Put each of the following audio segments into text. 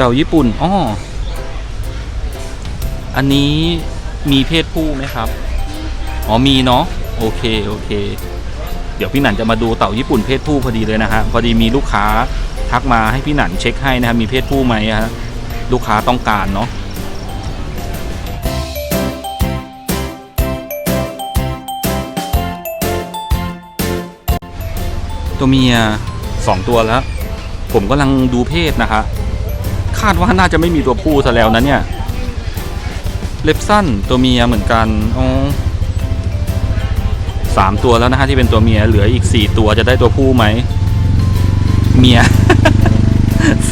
เต่าญี่ปุ่นอ้ออันนี้มีเพศผู้ไหมครับ อ๋อมีเนาะโอเคโอเค เดี๋ยวพี่หนันจะมาดูเต่าญี่ปุ่นเพศผู้พอดีเลยนะฮะพอดีมีลูกค้าทักมาให้พี่หนันเช็คให้นะครับมีเพศผู้ไหมฮะลูกค้าต้องการเนาะตัวเมียสองตัวแล้ว ผมกำลังดูเพศนะคะ คาดว่าน่าจะไม่มีตัวผู้ซะแล้วนะเนี่ย เล็บสั้นตัวเมียเหมือนกันอ๋อสามตัวแล้วนะฮะที่เป็นตัวเมียเหลืออีกสี่ตัวจะได้ตัวผู้ไหมเมีย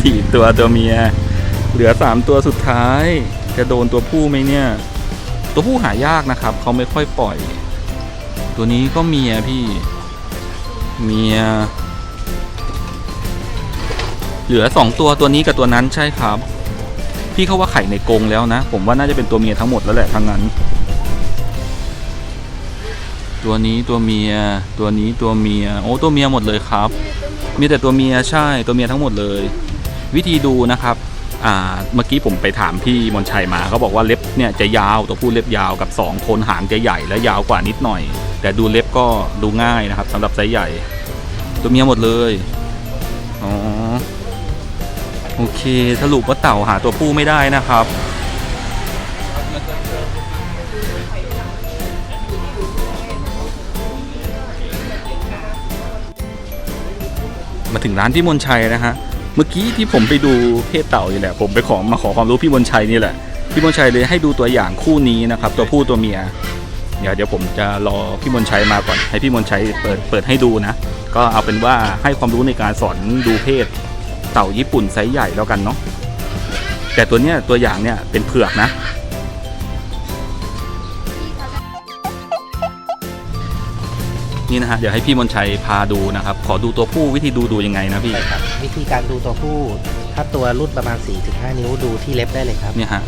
สี่ตัวตัวเมีย เหลือสามตัวสุดท้าย จะโดนตัวผู้ไหมเนี่ย ตัวผู้หายากนะครับเขาไม่ค่อยปล่อย ตัวนี้ก็เมียพี่ เมีย เหลือสองตัวตัวนี้กับตัวนั้นใช่ครับ พี่เขาว่าไข่ในกรงแล้วนะ ผมว่าน่าจะเป็นตัวเมียทั้งหมดแล้วแหละทั้งนั้น ตัวนี้ตัวเมีย ตัวนี้ตัวเมีย โอ้ตัวเมียหมดเลยครับ มีแต่ตัวเมียใช่ตัวเมียทั้งหมดเลย วิธีดูนะครับเมื่อกี้ผมไปถามพี่มนชัยมาเขาบอกว่าเล็บเนี่ยจะยาวตัวผู้เล็บยาวกับสองโคนหางจะใหญ่และยาวกว่านิดหน่อย แต่ดูเล็บก็ดูง่ายนะครับสำหรับไซส์ใหญ่ ตัวเมียหมดเลยอ๋อ โอเคสรุปว่าเต่าหาตัวผู้ไม่ได้นะครับ มาถึงร้านพี่มนชัยนะฮะ เมื่อกี้ที่ผมไปดูเพศเต่านี่แหละ ผมไปขอมาขอความรู้พี่มนชัยนี่แหละ พี่มนชัยเลยให้ดูตัวอย่างคู่นี้นะครับ ตัวผู้ตัวเมียเดี๋ยวเดี๋ยวผมจะรอพี่มนชัยมาก่อนให้พี่มนชัยเปิดเปิดให้ดูนะ ก็เอาเป็นว่าให้ความรู้ในการสอนดูเพศ เต่าญี่ปุ่นไซส์ใหญ่แล้วกันเนาะแต่ตัวเนี้ยตัวอย่างเนี่ยเป็นเผือกนะนี่นะฮะเดี๋ยวให้พี่มนชัยพาดูนะครับ ขอดูตัวผู้วิธีดูดูยังไงนะพี่ใช่ครับวิธีการดูตัวผู้ ถ้าตัวรุ่นประมาณ 4-5 นิ้วดูที่เล็บได้เลยครับ เนี่ยฮะ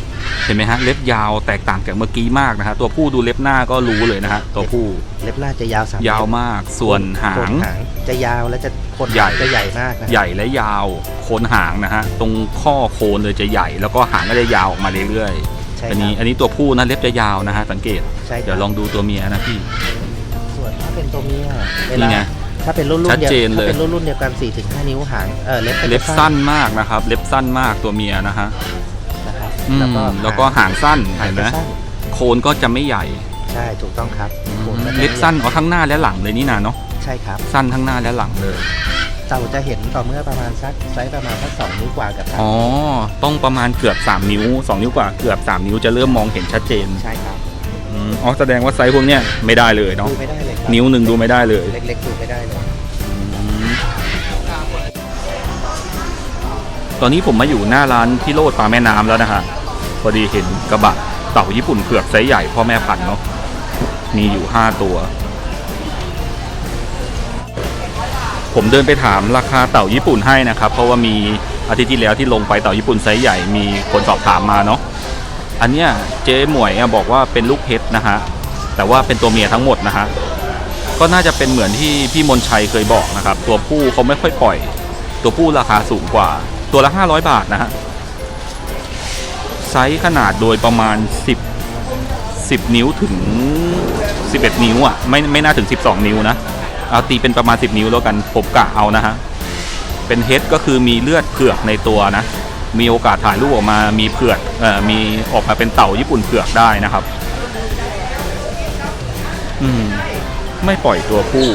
เห็นไหมฮะเล็บยาวแตกต่างจากเมื่อกี้มากนะฮะตัวผู้ดูเล็บหน้าก็รู้เลยนะฮะตัวผู้เล็บหน้าจะยาวสามยาวมากส่วนหาโคงนหางจะยาวและจะโคนใหญ่หางจะใหญ่มากนะใหญ่และยาวโคนหางนะฮะตรงข้อโคนเลยจะใหญ่ แล้วก็หางก็จะยาวออกมาเรื่อยใช่ๆคอันรันี้บอันนี้ตัวผู้นะเล็บจะยาวนะฮะสังเกต ใช่ครับเดี๋ยวลองดูตัวเมียนะพี่ ส่วนถ้าเป็นตัวเมียเวนี่ลาไง ถ้าเป็นรุ่นรุ่ชันดเดียวเจนเลย ถ้าเป็นรุ่นรุ่นเดียวกัน4-5นิ้วหางเออเล็บก็จะเล็บสั้นมากนะครับ เล็บสั้นมากตัวเมียนะฮะนะครับอืมแล้วก็หางสั้นหางเห็นไหมจะสั้นโคนก็จะไม่ใหญ่ใช่ถูกต้องครับโคนก็จะเล็บสั้นเอาทั้งหน้าและหลังเลยนี่นาเนาะใช่ครับ สั้นทั้งหน้าและหลังเลยเต่าจะเห็นต่อเมื่อประมาณสักไซส์ประมาณสักสองนิ้วกว่ากับสามอ๋อต้องประมาณเกือบ 3 นิ้ว 2 นิ้วกว่าเกือบ 3 นิ้วจะเริ่มมองเห็นชัดเจน ใช่ครับ อืมอ๋อแสดงว่าไซส์พวกเนี้ยไม่ได้เลยเนาะดูไม่ได้เลยครับนิ้วหนึ่งดูไม่ได้เลยเล็กๆดูไม่ได้เลยอืมตอนนี้ผมมาอยู่หน้าร้านพี่โรดปลาแม่น้ำแล้วนะฮะพอดีเห็นกระบะเต่าญี่ปุ่นเผือกไซส์ใหญ่พ่อแม่พันธุ์เนาะมีอยู่5ตัว ผมเดินไปถามราคาเต่าญี่ปุ่นให้นะครับ เพราะว่ามีอาทิตย์ที่แล้วที่ลงไปเต่าญี่ปุ่นไซส์ใหญ่มีคนสอบถามมาเนาะ อันเนี้ยเจ๊หมวยบอกว่าเป็นลูกเพชรนะฮะแต่ว่าเป็นตัวเมียทั้งหมดนะฮะก็น่าจะเป็นเหมือนที่พี่มนชัยเคยบอกนะครับ ตัวผู้เขาไม่ค่อยปล่อย ตัวผู้ราคาสูงกว่า ตัวละ500 บาทนะฮะไซส์ขนาดโดยประมาณ 10 10 นิ้วถึง 11 นิ้วอะไม่ไม่น่าถึง 12 นิ้วนะเอาตีเป็นประมาณ 10 นิ้วแล้วกันผมกะเอานะฮะเป็นเฮดก็คือมีเลือดเผือกในตัวนะ มีโอกาสถ่ายรูปออกมามีเผือกเอ่อมีออกมาเป็นเต่าญี่ปุ่นเผือกได้นะครับ อืม ไม่ปล่อยตัวผู้